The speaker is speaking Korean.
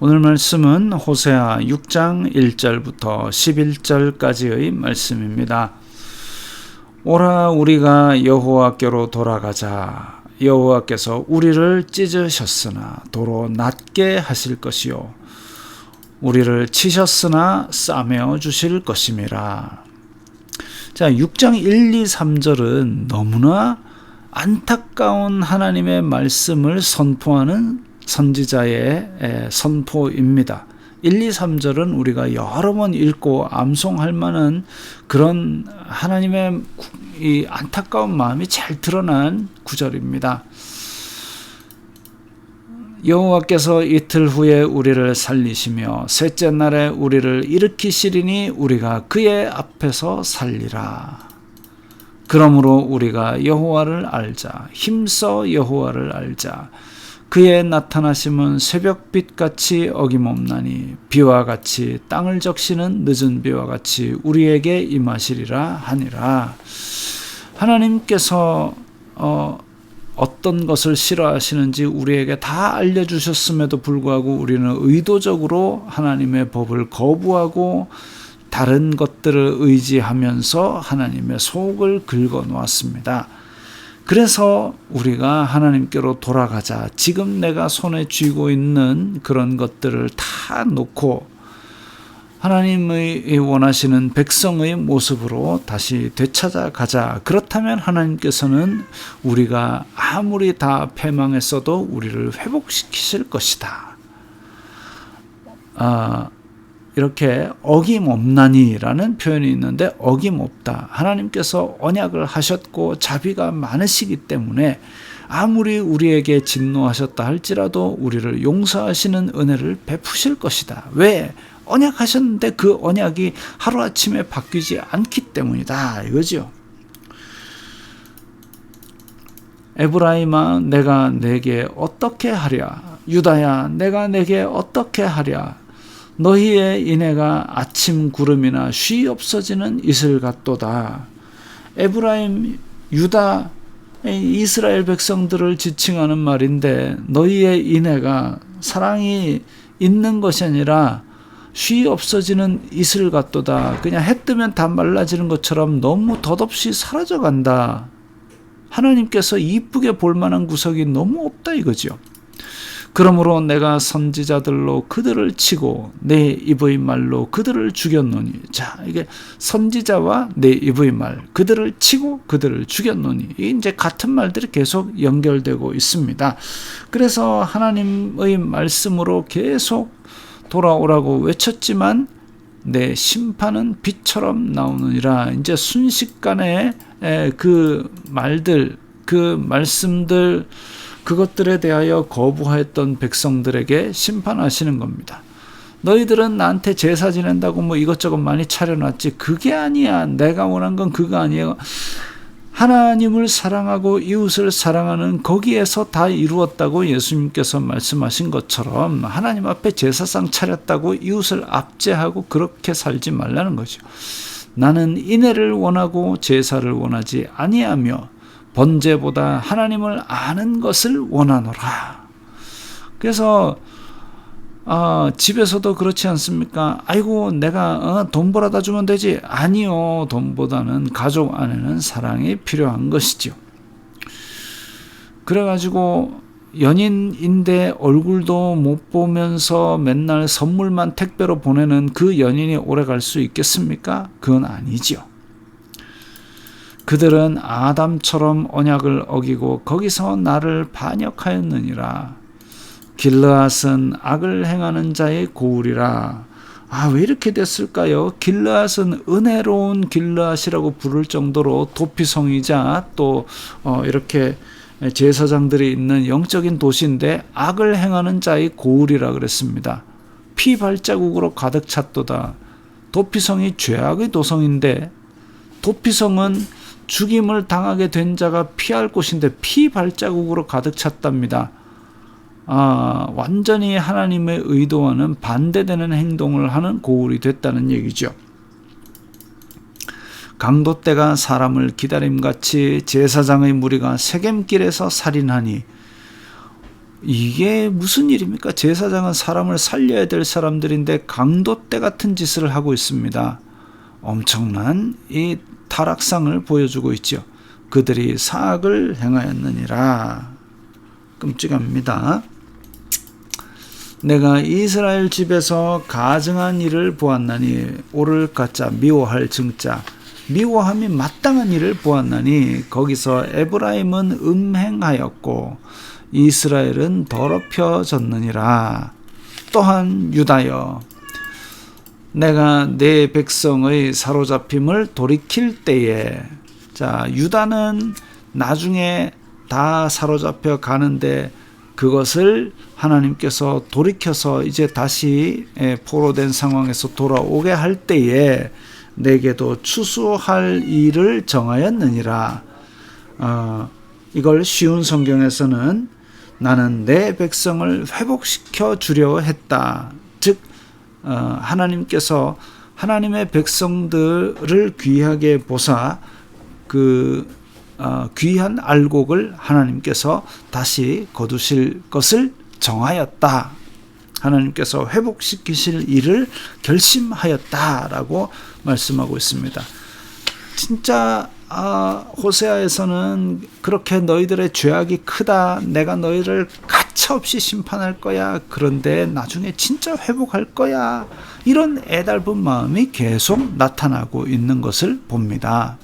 오늘 말씀은 호세아 6장 1절부터 11절까지의 말씀입니다. 오라 우리가 여호와께로 돌아가자. 여호와께서 우리를 찢으셨으나 도로 낮게 하실 것이요 우리를 치셨으나 싸매어 주실 것임이라. 자, 6장 1, 2, 3절은 너무나 안타까운 하나님의 말씀을 선포하는 선지자의 선포입니다. 1, 2, 3절은 우리가 여러 번 읽고 암송할 만한 그런 하나님의 이 안타까운 마음이 잘 드러난 구절입니다. 여호와께서 이틀 후에 우리를 살리시며 셋째 날에 우리를 일으키시리니 우리가 그의 앞에서 살리라. 그러므로 우리가 여호와를 알자 힘써 여호와를 알자 그의 나타나심은 새벽빛 같이 어김없나니 비와 같이 땅을 적시는 늦은 비와 같이 우리에게 임하시리라 하니라. 하나님께서 어, 어떤 것을 싫어하시는지 우리에게 다 알려주셨음에도 불구하고 우리는 의도적으로 하나님의 법을 거부하고 다른 것들을 의지하면서 하나님의 속을 긁어 놓았습니다. 그래서 우리가 하나님께로 돌아가자. 지금 내가 손에 쥐고 있는 그런 것들을 다 놓고 하나님의 원하시는 백성의 모습으로 다시 되찾아 가자. 그렇다면 하나님께서는 우리가 아무리 다 패망했어도 우리를 회복시키실 것이다. 아, 이렇게 어김없나니라는 표현이 있는데 어김없다. 하나님께서 언약을 하셨고 자비가 많으시기 때문에 아무리 우리에게 진노하셨다 할지라도 우리를 용서하시는 은혜를 베푸실 것이다. 왜? 언약하셨는데 그 언약이 하루아침에 바뀌지 않기 때문이다. 이거죠. 에브라임아 내가 내게 어떻게 하랴 유다야 내가 내게 어떻게 하랴 너희의 인해가 아침 구름이나 쉬 없어지는 이슬 같도다. 에브라임, 유다, 이스라엘 백성들을 지칭하는 말인데 너희의 인해가 사랑이 있는 것이 아니라 쉬 없어지는 이슬 같도다. 그냥 해 뜨면 다 말라지는 것처럼 너무 덧없이 사라져 간다. 하나님께서 이쁘게 볼 만한 구석이 너무 없다 이거죠. 그러므로 내가 선지자들로 그들을 치고 내 입의 말로 그들을 죽였노니. 자 이게 선지자와 내 입의 말 그들을 치고 그들을 죽였노니. 이제 같은 말들이 계속 연결되고 있습니다. 그래서 하나님의 말씀으로 계속 돌아오라고 외쳤지만 내 심판은 빛처럼 나오느니라. 이제 순식간에 그 말들 그 말씀들 그것들에 대하여 거부하였던 백성들에게 심판하시는 겁니다. 너희들은 나한테 제사 지낸다고 뭐 이것저것 많이 차려놨지. 그게 아니야. 내가 원한 건 그거 아니에요. 하나님을 사랑하고 이웃을 사랑하는 거기에서 다 이루었다고 예수님께서 말씀하신 것처럼 하나님 앞에 제사상 차렸다고 이웃을 압제하고 그렇게 살지 말라는 거죠. 나는 인애를 원하고 제사를 원하지 아니하며 번제보다 하나님을 아는 것을 원하노라. 그래서 어, 집에서도 그렇지 않습니까? 아이고 내가 어, 돈 벌어다 주면 되지. 아니요. 돈보다는 가족 안에는 사랑이 필요한 것이죠. 그래가지고 연인인데 얼굴도 못 보면서 맨날 선물만 택배로 보내는 그 연인이 오래 갈 수 있겠습니까? 그건 아니죠. 그들은 아담처럼 언약을 어기고 거기서 나를 반역하였느니라. 길르앗은 악을 행하는 자의 고울이라. 아, 왜 이렇게 됐을까요? 길르앗은 은혜로운 길르앗이라고 부를 정도로 도피성이자 또, 어, 이렇게 제사장들이 있는 영적인 도시인데 악을 행하는 자의 고울이라 그랬습니다. 피 발자국으로 가득 찼도다. 도피성이 죄악의 도성인데 도피성은 죽임을 당하게 된 자가 피할 곳인데 피 발자국으로 가득 찼답니다. 아, 완전히 하나님의 의도와는 반대되는 행동을 하는 고울이 됐다는 얘기죠. 강도 때가 사람을 기다림 같이 제사장의 무리가 세겜길에서 살인하니 이게 무슨 일입니까? 제사장은 사람을 살려야 될 사람들인데 강도떼 같은 짓을 하고 있습니다. 엄청난 이 타락상을 보여주고 있죠. 그들이 사악을 행하였느니라. 끔찍합니다. 내가 이스라엘 집에서 가증한 일을 보았나니 오를 가짜 미워할 증자 미워함이 마땅한 일을 보았나니 거기서 에브라임은 음행하였고 이스라엘은 더럽혀졌느니라 또한 유다여 내가 내 백성의 사로잡힘을 돌이킬 때에 자 유다는 나중에 다 사로잡혀 가는데 그것을 하나님께서 돌이켜서 이제 다시 예, 포로된 상황에서 돌아오게 할 때에 내게도 추수할 일을 정하였느니라. 어, 이걸 쉬운 성경에서는 나는 내 백성을 회복시켜 주려 했다. 즉 어, 하나님께서 하나님의 백성들을 귀하게 보사 그 어, 귀한 알곡을 하나님께서 다시 거두실 것을 정하였다. 하나님께서 회복시키실 일을 결심하였다라고 말씀하고 있습니다. 진짜 아, 호세아에서는 그렇게 너희들의 죄악이 크다. 내가 너희를 가차없이 심판할 거야. 그런데 나중에 진짜 회복할 거야. 이런 애달픈 마음이 계속 나타나고 있는 것을 봅니다.